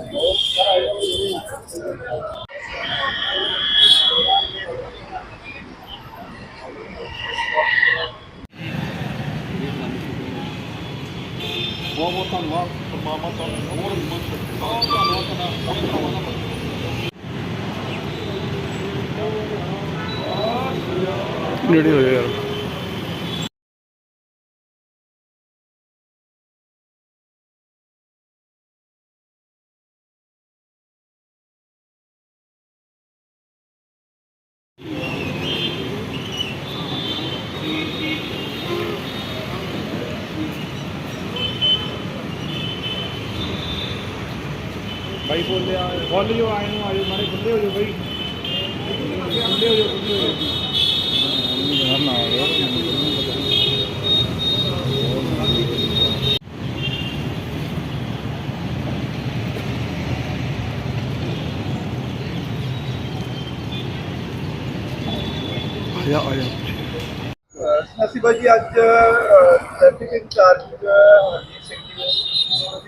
ਬਹੁਤ ਬਹੁਤ ਧੰਨਵਾਦ ਪਰਮਾਤਮਾ ਤੁਹਾਨੂੰ ਹੋਰ ਹਿੰਮਤ ਬਖਸ਼ੇ ਬਹੁਤ ਧੰਨਵਾਦ ਤੁਹਾਡਾ ਬਹੁਤ ਧੰਨਵਾਦ ਨੇੜੇ ਹੋ ਜਾ ਯਾਰ ਭਾਈ ਬੋਲਿਆ ਬੋਲ ਜੋ ਆਏ ਨੂੰ ਆਜੋ ਮਾਰੇ ਖੁੱਲੇ ਹੋ ਜਾਓ ਭਾਈ ਖੁੱਲੇ ਹੋ ਜਾਓ ਖੁੱਲੇ ਹੋ ਜਾਓ।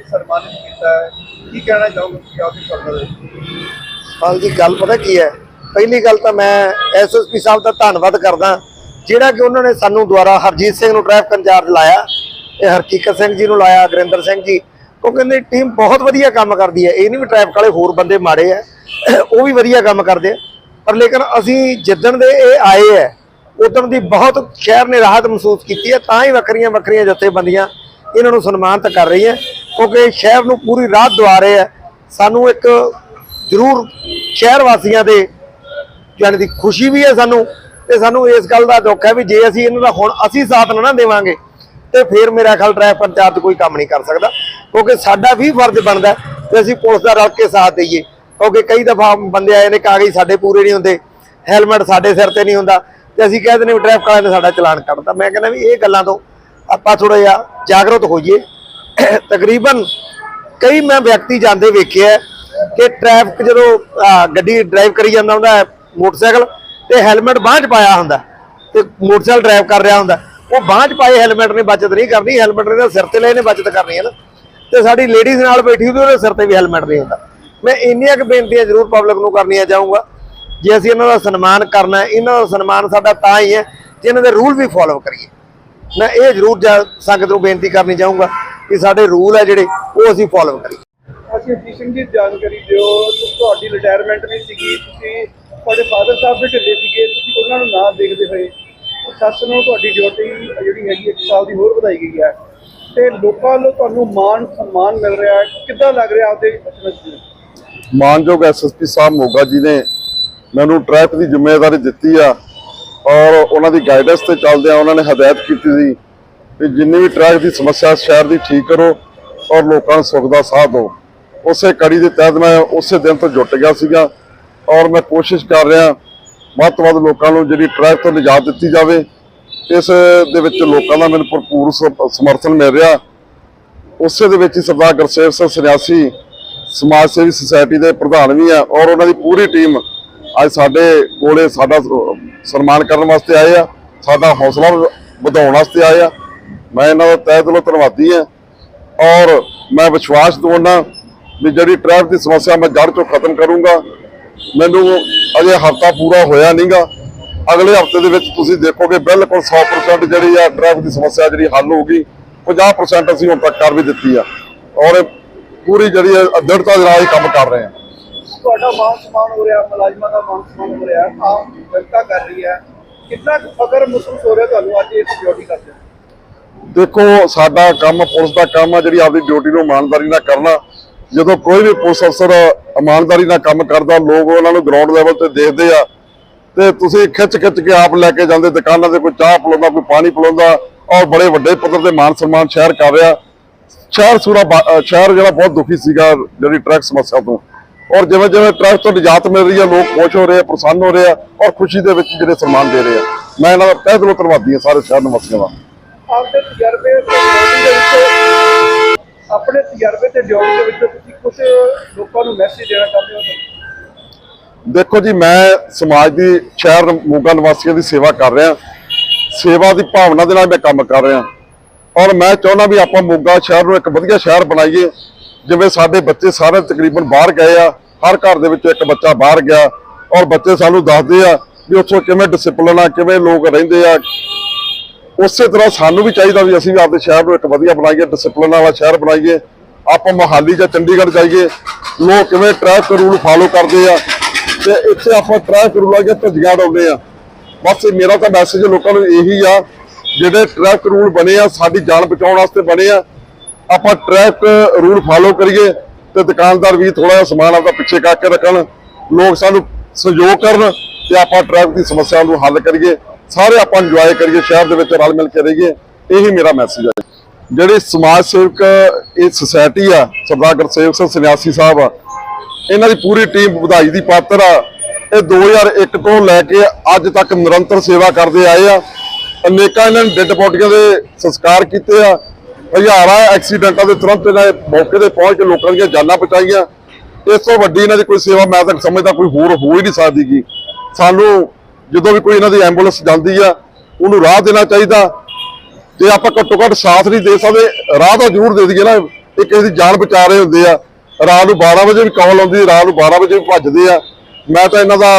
ਸਨਮਾਨਿਤ ਕੀਤਾ ਹੈ? ਕੀ ਕਹਿਣਾ ਚਾਹੋਗੇ ਤੁਸੀਂ ਆਪਦੀ ਸਰਕਾਰ ਦੇ ਹਾਂਜੀ, ਗੱਲ ਪਤਾ ਕੀ ਹੈ? ਪਹਿਲੀ ਗੱਲ ਤਾਂ ਮੈਂ ਐਸਐਸਪੀ ਸਾਹਿਬ ਦਾ ਧੰਨਵਾਦ ਕਰਦਾ ਜਿਹੜਾ ਕਿ ਉਹਨਾਂ ਨੇ ਸਾਨੂੰ ਦੁਆਰਾ ਹਰਜੀਤ ਸਿੰਘ ਨੂੰ ਟ੍ਰੈਫਿਕ ਇੰਚਾਰਜ ਲਾਇਆ ਤੇ ਹਰਕੀਕਤ ਸਿੰਘ ਜੀ ਨੂੰ ਲਾਇਆ ਗੁਰਿੰਦਰ ਸਿੰਘ ਜੀ। ਉਹ ਕਹਿੰਦੇ, ਟੀਮ ਬਹੁਤ ਵਧੀਆ ਕੰਮ ਕਰਦੀ ਹੈ। ਇਹ ਨਹੀਂ ਵੀ ਟ੍ਰੈਫਿਕ ਵਾਲੇ ਹੋਰ ਬੰਦੇ ਮਾੜੇ ਆ ਉਹ ਵੀ ਵਧੀਆ ਕੰਮ ਕਰਦੇ ਆ ਪਰ ਲੇਕਿਨ ਅਸੀਂ ਜਿੱਦਣ ਦੇ ਇਹ ਆਏ ਹੈ, ਉਦੋਂ ਦੀ ਬਹੁਤ ਸ਼ਹਿਰ ਨੇ ਰਾਹਤ ਮਹਿਸੂਸ ਕੀਤੀ ਹੈ, ਤਾਂ ਹੀ ਵੱਖਰੀਆਂ ਵੱਖਰੀਆਂ ਜਥੇਬੰਦੀਆਂ ਇਹਨਾਂ ਨੂੰ ਸਨਮਾਨਿਤ ਕਰ ਰਹੀ ਹੈ ਕਿਉਂਕਿ ਸ਼ਹਿਰ ਨੂੰ ਪੂਰੀ ਰਾਹਤ ਦਵਾ ਰਹੇ ਹੈ ਸਾਨੂੰ ਇੱਕ ਜ਼ਰੂਰ ਸ਼ਹਿਰ ਵਾਸੀਆਂ ਦੇ ਜਾਣੀ ਦੀ ਖੁਸ਼ੀ ਵੀ ਹੈ ਸਾਨੂੰ ਤੇ ਸਾਨੂੰ ਇਸ ਗੱਲ ਦਾ ਦੁੱਖ ਹੈ ਵੀ ਜੇ ਅਸੀਂ ਇਹਨਾਂ ਦਾ ਹੁਣ ਅਸੀਂ ਸਾਥ ਨਾ ਨਾ ਦੇਵਾਂਗੇ, ਤੇ ਫਿਰ ਮੇਰਾ ਖਿਆਲ ਟ੍ਰੈਫਿਕ ਪੰਚਾਇਤ ਕੋਈ ਕੰਮ ਨਹੀਂ ਕਰ ਸਕਦਾ। ਕਿਉਂਕਿ ਸਾਡਾ ਵੀ ਫਰਜ਼ ਬਣਦਾ ਹੈ ਅਸੀਂ ਪੁਲਿਸ ਦਾ ਰਲ ਕੇ ਸਾਥ ਦਈਏ। ਕਿਉਂਕਿ ਕਈ ਦਫਾ ਬੰਦੇ ਆਏ ਨੇ ਕਾਗਜ਼ ਸਾਡੇ ਪੂਰੇ ਨਹੀਂ ਹੁੰਦੇ, ਹੈਲਮਟ ਸਾਡੇ ਸਿਰ ਤੇ ਨਹੀਂ ਹੁੰਦਾ, ਤੇ ਅਸੀਂ ਕਹਿ ਦਿੰਦੇ ਵੀ ਟ੍ਰੈਫਿਕ ਵਾਲਿਆਂ ਨੇ ਸਾਡਾ ਚਲਾਨ ਕੱਟਦਾ ਮੈਂ ਕਹਿੰਦਾ ਵੀ ਇਹ ਗੱਲਾਂ ਤੋਂ ਆਪਾਂ ਥੋੜਾ ਜਿਹਾ ਜਾਗਰੂਕ ਹੋਈਏ। ਤਕਰੀਬਨ ਕਈ ਮੈਂ ਵਿਅਕਤੀ ਜਾਂਦੇ ਵੇਖਿਆ ਹੈ ਕਿ ਟ੍ਰੈਫਿਕ ਜਦੋਂ ਗੱਡੀ ਡਰਾਈਵ ਕਰੀ ਜਾਂਦਾ ਹੁੰਦਾ ਹੈ, ਮੋਟਰਸਾਈਕਲ ਤੇ ਹੈਲਮਟ ਬਾਂਹ 'ਚ ਪਾਇਆ ਹੁੰਦਾ ਤੇ ਮੋਟਰਸਾਈਕਲ ਡਰਾਈਵ ਕਰ ਰਿਹਾ ਹੁੰਦਾ ਉਹ ਬਾਂਹ 'ਚ ਪਾਏ ਹੈਲਮਟ ਨੇ ਬਚਤ ਨਹੀਂ ਕਰਨੀ ਹੈਲਮਟ ਨੇ ਸਿਰ ਤੇ ਲੈ ਨੇ ਬਚਤ ਕਰਨੀ ਹੈ ਨਾ। ਤੇ ਸਾਡੀ ਲੇਡੀਜ਼ ਨਾਲ ਬੈਠੀ ਹੁੰਦੀ ਉਹਦੇ ਸਿਰ ਤੇ ਵੀ ਹੈਲਮਟ ਨਹੀਂ ਹੁੰਦਾ। ਮੈਂ ਇੰਨੀਆਂ ਕੁ ਬੇਨਤੀਆਂ ਜ਼ਰੂਰ ਪਬਲਿਕ ਨੂੰ ਕਰਨੀਆਂ ਚਾਹੂੰਗਾ ਜੇ ਅਸੀਂ ਇਹਨਾਂ ਦਾ ਸਨਮਾਨ ਕਰਨਾ ਇਹਨਾਂ ਦਾ ਸਨਮਾਨ ਸਾਡਾ ਤਾਂ ਹੀ ਹੈ ਜੇ ਇਹਨਾਂ ਦੇ ਰੂਲ ਵੀ ਫੋਲੋ ਕਰੀਏ। ਮੈਂ ਇਹ ਜ਼ਰੂਰ ਜਾ- ਸੰਗਤ ਨੂੰ ਬੇਨਤੀ ਕਰਨੀ ਚਾਹੂੰਗਾ। ਕਿ ਸਾਡੇ ਰੂਲ ਹੈ ਜਿਹੜੇ ਉਹ ਅਸੀਂ ਫੋਲੋ ਕਰੀਏ। ਅਸੀਂ ਹਰਜੀਤ ਸਿੰਘ ਜੀ ਜਾਣਕਾਰੀ ਦਿਓ ਤੁਹਾਡੀ ਰਿਟਾਇਰਮੈਂਟ ਨਹੀਂ ਸੀਗੀ ਤੁਸੀਂ ਤੁਹਾਡੇ ਫਾਦਰ ਸਾਹਿਬ ਦੇ ਢਿੱਲੇ ਸੀਗੇ ਤੁਸੀਂ ਉਹਨਾਂ ਨੂੰ ਨਾ ਦੇਖਦੇ ਹੋਏ ਸੱਸ ਨੂੰ ਤੁਹਾਡੀ ਡਿਊਟੀ ਜਿਹੜੀ ਹੈਗੀ ਇੱਕ ਸਾਲ ਦੀ ਹੋਰ ਵਧਾਈ ਗਈ ਹੈ। ਤੇ ਲੋਕਾਂ ਵੱਲੋਂ ਤੁਹਾਨੂੰ ਮਾਣ ਸਨਮਾਨ ਮਿਲ ਰਿਹਾ ਹੈ। ਕਿੱਦਾਂ ਲੱਗ ਰਿਹਾ ਆਪਦੇ ਅਸਲ ਵਿੱਚ ਮਾਨਯੋਗ ਐਸਐਸਪੀ ਸਾਹਿਬ ਮੋਗਾ ਜੀ ਨੇ ਮੈਨੂੰ ਟ੍ਰੈਫਿਕ ਦੀ ਜ਼ਿੰਮੇਵਾਰੀ ਦਿੱਤੀ ਆ ਔਰ ਉਹਨਾਂ ਦੀ ਗਾਈਡੈਂਸ ਤੇ ਚੱਲਦੇ ਆ ਉਹਨਾਂ ਨੇ ਹਦਾਇਤ ਕੀਤੀ ਸੀ ਕਿ ਜਿੰਨੀ ਵੀ ਟ੍ਰੈਫਿਕ ਦੀ ਸਮੱਸਿਆ ਸ਼ਹਿਰ ਦੀ ਠੀਕ ਕਰੋ ਔਰ ਲੋਕਾਂ ਨੂੰ ਸੁੱਖ ਦਾ ਸਾਥ ਦਿਓ। ਉਸੇ ਕੜੀ ਦੇ ਤਹਿਤ ਮੈਂ ਉਸੇ ਦਿਨ ਤੋਂ ਜੁਟ ਗਿਆ ਸੀਗਾ ਔਰ ਮੈਂ ਕੋਸ਼ਿਸ਼ ਕਰ ਰਿਹਾ ਵੱਧ ਤੋਂ ਵੱਧ ਲੋਕਾਂ ਨੂੰ ਜਿਹੜੀ ਟ੍ਰੈਫਿਕ ਤੋਂ ਨਿਜਾਤ ਦਿੱਤੀ ਜਾਵੇ। ਇਸ ਦੇ ਵਿੱਚ ਲੋਕਾਂ ਦਾ ਮੈਨੂੰ ਭਰਪੂਰ ਸ- ਸਮਰਥਨ ਮਿਲ ਰਿਹਾ। ਉਸੇ ਦੇ ਵਿੱਚ ਹੀ ਸਰਦਾਰ ਗੁਰਸੇਵ ਸਿੰਘ ਸੰਨਿਆਸੀ ਸਮਾਜ ਸੇਵੀ ਸੁਸਾਇਟੀ ਦੇ ਪ੍ਰਧਾਨ ਵੀ ਆ ਔਰ ਉਹਨਾਂ ਦੀ ਪੂਰੀ ਟੀਮ ਅੱਜ ਸਾਡੇ ਕੋਲੇ ਸਾਡਾ ਸਨਮਾਨ ਕਰਨ ਵਾਸਤੇ ਆਏ ਆ। ਸਾਡਾ ਹੌਸਲਾ ਵਧਾਉਣ ਵਾਸਤੇ ਆਏ ਆ। ਮੈਂ ਇਹਨਾਂ ਦਾ ਤਹਿ ਦਿਲੋਂ ਧੰਨਵਾਦੀ ਹਾਂ ਔਰ ਮੈਂ ਵਿਸ਼ਵਾਸ ਦਵਾਉਣਾ ਵੀ ਜਿਹੜੀ ਟ੍ਰੈਫਿਕ ਦੀ ਸਮੱਸਿਆ ਮੈਂ ਜੜ ਤੋਂ ਖਤਮ ਕਰੂੰਗਾ। ਮੈਨੂੰ ਅਜੇ ਹਫਤਾ ਪੂਰਾ ਹੋਇਆ ਨਹੀਂਗਾ ਅਗਲੇ ਹਫ਼ਤੇ ਦੇ ਵਿੱਚ ਤੁਸੀਂ ਦੇਖੋਗੇ ਬਿਲਕੁਲ 100% ਜਿਹੜੀ ਆ ਟ੍ਰੈਫਿਕ ਦੀ ਸਮੱਸਿਆ ਜਿਹੜੀ ਹੱਲ ਹੋਊਗੀ। 50% ਅਸੀਂ ਹੁਣ ਤੱਕ ਕਰ ਵੀ ਦਿੱਤੀ ਆ। ਔਰ ਪੂਰੀ ਜਿਹੜੀ ਹੈ ਦ੍ਰਿੜਤਾ ਦੇ ਨਾਲ ਹੀ ਕੰਮ ਕਰ ਰਹੇ ਆ। ਤੁਹਾਡਾ ਮਾਨ ਸਨਮਾਨ ਹੋ ਰਿਹਾ, ਮੁਲਾਜ਼ਮਾਂ ਦਾ ਮਾਨ ਸਨਮਾਨ ਹੋ ਰਿਹਾ। ਆਮ ਜਨਤਾ ਕਰ ਰਹੀ ਹੈ। ਕਿੰਨਾ ਫਖਰ ਮਹਿਸੂਸ ਹੋ ਰਿਹਾ ਤੁਹਾਨੂੰ ਅੱਜ ਇਸ ਡਿਊਟੀ ਕਰਦੇ ਦੇਖੋ, ਸਾਡਾ ਕੰਮ ਪੁਲਿਸ ਦਾ ਕੰਮ ਆ, ਜਿਹੜੀ ਆਪਦੀ ਡਿਊਟੀ ਨੂੰ ਇਮਾਨਦਾਰੀ ਨਾਲ ਕਰਨਾ। ਜਦੋਂ ਕੋਈ ਵੀ ਪੁਲਿਸ ਅਫਸਰ ਇਮਾਨਦਾਰੀ ਨਾਲ ਕੰਮ ਕਰਦਾ, ਲੋਕ ਉਹਨਾਂ ਨੂੰ ਗਰਾਊਂਡ ਲੈਵਲ ਤੇ ਦੇਖਦੇ ਆ। ਤੇ ਤੁਸੀਂ ਖਿੱਚ ਖਿੱਚ ਕੇ ਆਪ ਲੈ ਕੇ ਜਾਂਦੇ, ਦੁਕਾਨਾਂ ਤੇ ਕੋਈ ਚਾਹ ਪਿਲਾਉਂਦਾ, ਕੋਈ ਪਾਣੀ ਪਿਲਾਉਂਦਾ ਔਰ ਬੜੇ ਵੱਡੇ ਪੱਧਰ ਤੇ ਮਾਨ ਸਨਮਾਨ ਸ਼ਹਿਰ ਕਰ ਰਿਹਾ। ਸ਼ਹਿਰ ਸੂਰਾ ਸ਼ਹਿਰ ਜਿਹੜਾ ਬਹੁਤ ਦੁਖੀ ਸੀਗਾ, ਜਿਹੜੀ ਟ੍ਰੈਫਿਕ ਸਮੱਸਿਆ ਤੋਂ। ਔਰ ਜਿਵੇਂ ਜਿਵੇਂ ਟ੍ਰੈਫਿਕ ਤੋਂ ਨਿਜਾਤ ਮਿਲ ਰਹੀ ਹੈ ਲੋਕ ਖੁਸ਼ ਹੋ ਰਹੇ ਆ, ਪ੍ਰਸੰਨ ਹੋ ਰਹੇ ਆ, ਔਰ ਖੁਸ਼ੀ ਦੇ ਵਿੱਚ ਜਿਹੜੇ ਸਨਮਾਨ ਦੇ ਰਹੇ ਆ। ਮੈਂ ਇਹਨਾਂ ਦਾ ਤਹਿ ਦਿਲੋਂ ਧੰਨਵਾਦੀ ਹਾਂ ਸਾਰੇ ਸ਼ਹਿਰ ਨਿਵਾਸੀਆਂ ਦਾ। ਆਪਦੇ ਤਜਰਬੇ ਤੇ ਡਿਊਟੀ ਦੇ ਵਿੱਚ, ਆਪਣੇ ਤਜਰਬੇ ਤੇ ਡਿਊਟੀ ਦੇ ਵਿੱਚ ਤੁਸੀਂ ਕੁਝ ਲੋਕਾਂ ਨੂੰ ਮੈਸੇਜ ਦੇਣਾ ਚਾਹੁੰਦੇ ਹੋ? ਦੇਖੋ ਜੀ, ਮੈਂ ਸਮਾਜ ਦੀ ਸ਼ਹਿਰ ਮੋਗਾ ਨਿਵਾਸੀਆਂ ਦੀ ਸੇਵਾ ਕਰ ਰਿਹਾ। ਸੇਵਾ ਦੀ ਭਾਵਨਾ ਦੇ ਨਾਲ ਮੈਂ ਕੰਮ ਕਰ ਰਿਹਾ। ਔਰ ਮੈਂ ਚਾਹੁੰਦਾ ਵੀ ਆਪਾਂ ਮੋਗਾ ਸ਼ਹਿਰ ਨੂੰ ਇੱਕ ਵਧੀਆ ਸ਼ਹਿਰ ਬਣਾਈਏ। ਜਿਵੇਂ ਸਾਡੇ ਬੱਚੇ ਸਾਰੇ ਤਕਰੀਬਨ ਬਾਹਰ ਗਏ ਆ, ਹਰ ਘਰ ਦੇ ਵਿੱਚ ਇੱਕ ਬੱਚਾ ਬਾਹਰ ਗਿਆ। ਔਰ ਬੱਚੇ ਸਾਨੂੰ ਦੱਸਦੇ ਆ ਵੀ ਉੱਥੋਂ ਕਿਵੇਂ ਡਿਸਪਲਿਨ ਆ, ਕਿਵੇਂ ਲੋਕ ਰਹਿੰਦੇ ਆ ਉਸੇ ਤਰ੍ਹਾਂ ਸਾਨੂੰ ਵੀ ਚਾਹੀਦਾ ਵੀ ਅਸੀਂ ਵੀ ਆਪਣੇ ਸ਼ਹਿਰ ਨੂੰ ਇੱਕ ਵਧੀਆ ਬਣਾਈਏ ਡਿਸਪਲਿਨ ਵਾਲਾ ਸ਼ਹਿਰ ਬਣਾਈਏ। ਆਪਾਂ ਮੋਹਾਲੀ ਜਾਂ ਚੰਡੀਗੜ੍ਹ ਜਾਈਏ, ਲੋਕ ਕਿਵੇਂ ਟ੍ਰੈਫਿਕ ਰੂਲ ਫਾਲੋ ਕਰਦੇ ਆ ਤੇ ਇੱਥੇ ਆਪਾਂ ਟ੍ਰੈਫਿਕ ਰੂਲਾਂ ਦੀਆਂ ਧੱਜੀਆਂ ਡਾਉਂਦੇ ਆ। ਬਸ ਮੇਰਾ ਤਾਂ ਮੈਸੇਜ ਲੋਕਾਂ ਨੂੰ ਇਹੀ ਆ, ਜਿਹੜੇ ਟ੍ਰੈਫਿਕ ਰੂਲ ਬਣੇ ਆ, ਸਾਡੀ ਜਾਨ ਬਚਾਉਣ ਵਾਸਤੇ ਬਣੇ ਆ, ਆਪਾਂ ਟ੍ਰੈਫਿਕ ਰੂਲ ਫਾਲੋ ਕਰੀਏ ਤੇ ਦੁਕਾਨਦਾਰ ਵੀ ਥੋੜਾ ਜਿਹਾ ਸਮਾਨ ਆਪਦਾ ਪਿੱਛੇ ਕਰਕੇ ਰੱਖਣ, ਲੋਕ ਸਾਨੂੰ ਸਹਿਯੋਗ ਕਰਨ ਤੇ ਆਪਾਂ ਟ੍ਰੈਫਿਕ ਦੀ ਸਮੱਸਿਆ ਨੂੰ ਹੱਲ ਕਰੀਏ। ਸਾਰੇ ਆਪਾਂ ਇੰਜੋਏ ਕਰੀਏ, ਸ਼ਹਿਰ ਦੇ ਵਿੱਚ ਰਲ ਮਿਲ ਕੇ ਰਹੀਏ, ਇਹੀ ਮੇਰਾ ਮੈਸੇਜ ਹੈ। ਜਿਹੜੇ ਸਮਾਜ ਸੇਵਕ, ਇਹ ਸੁਸਾਇਟੀ ਆ, ਸਰਦਾਰ ਗੁਰਸੇਵਕ ਸਿੰਘ ਸੰਨਿਆਸੀ ਸਾਹਿਬ ਆ, ਇਹਨਾਂ ਦੀ ਪੂਰੀ ਟੀਮ ਵਧਾਈ ਦੀ ਪਾਤਰ ਆ। ਇਹ 2001 ਤੋਂ ਲੈ ਕੇ ਅੱਜ ਤੱਕ ਨਿਰੰਤਰ ਸੇਵਾ ਕਰਦੇ ਆਏ ਆ। ਅਨੇਕਾਂ ਇਹਨਾਂ ਨੇ ਡੈੱਡ ਬੋਡੀਆਂ ਦੇ ਸੰਸਕਾਰ ਕੀਤੇ ਆ। ਹਜ਼ਾਰਾਂ ਐਕਸੀਡੈਂਟਾਂ ਦੇ ਤੁਰੰਤ ਇਹਨਾਂ ਨੇ ਮੌਕੇ ਤੇ ਪਹੁੰਚ ਕੇ ਲੋਕਾਂ ਦੀਆਂ ਜਾਨਾਂ ਬਚਾਈਆਂ। ਇਸ ਤੋਂ ਵੱਡੀ ਇਹਨਾਂ ਦੀ ਕੋਈ ਸੇਵਾ ਮੈਂ ਤਾਂ ਸਮਝਦਾ ਕੋਈ ਹੋਰ ਹੋ ਹੀ ਨਹੀਂ ਸਕਦੀ ਗੀ ਸਾਨੂੰ ਜਦੋਂ ਵੀ ਕੋਈ ਇਹਨਾਂ ਦੀ ਐਂਬੂਲੈਂਸ ਜਾਂਦੀ ਆ, ਉਹਨੂੰ ਰਾਹ ਦੇਣਾ ਚਾਹੀਦਾ ਤੇ ਆਪਾਂ ਘੱਟੋ ਘੱਟ ਸਾਥ ਨਹੀਂ ਦੇ ਸਕਦੇ। ਰਾਹ ਤਾਂ ਜ਼ਰੂਰ ਦੇ ਦਈਏ ਨਾ, ਇਹ ਕਿਸੇ ਦੀ ਜਾਨ ਬਚਾ ਰਹੇ ਹੁੰਦੇ ਆ। ਰਾਤ ਨੂੰ 12 ਵਜੇ ਵੀ ਕਾਲ ਆਉਂਦੀ, ਰਾਤ ਨੂੰ 12 ਵਜੇ ਵੀ ਭੱਜਦੇ ਆ। ਮੈਂ ਤਾਂ ਇਹਨਾਂ ਦਾ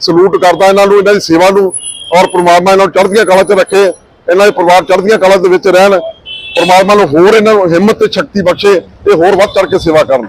ਸਲੂਟ ਕਰਦਾ, ਇਹਨਾਂ ਨੂੰ, ਇਹਨਾਂ ਦੀ ਸੇਵਾ ਨੂੰ, ਔਰ ਪਰਮਾਤਮਾ ਇਹਨਾਂ ਨੂੰ ਚੜ੍ਹਦੀਆਂ ਕਲਾ 'ਚ ਰੱਖੇ, ਇਹਨਾਂ ਦੇ ਪਰਿਵਾਰ ਚੜ੍ਹਦੀਆਂ ਕਲਾ ਦੇ ਵਿੱਚ ਰਹਿਣ, ਪਰਮਾਤਮਾ ਨੂੰ ਹੋਰ ਇਹਨਾਂ ਨੂੰ ਹਿੰਮਤ ਤੇ ਸ਼ਕਤੀ ਬਖਸ਼ੇ ਤੇ ਹੋਰ ਵੱਧ ਚੜ੍ਹ ਕੇ ਸੇਵਾ ਕਰਨ।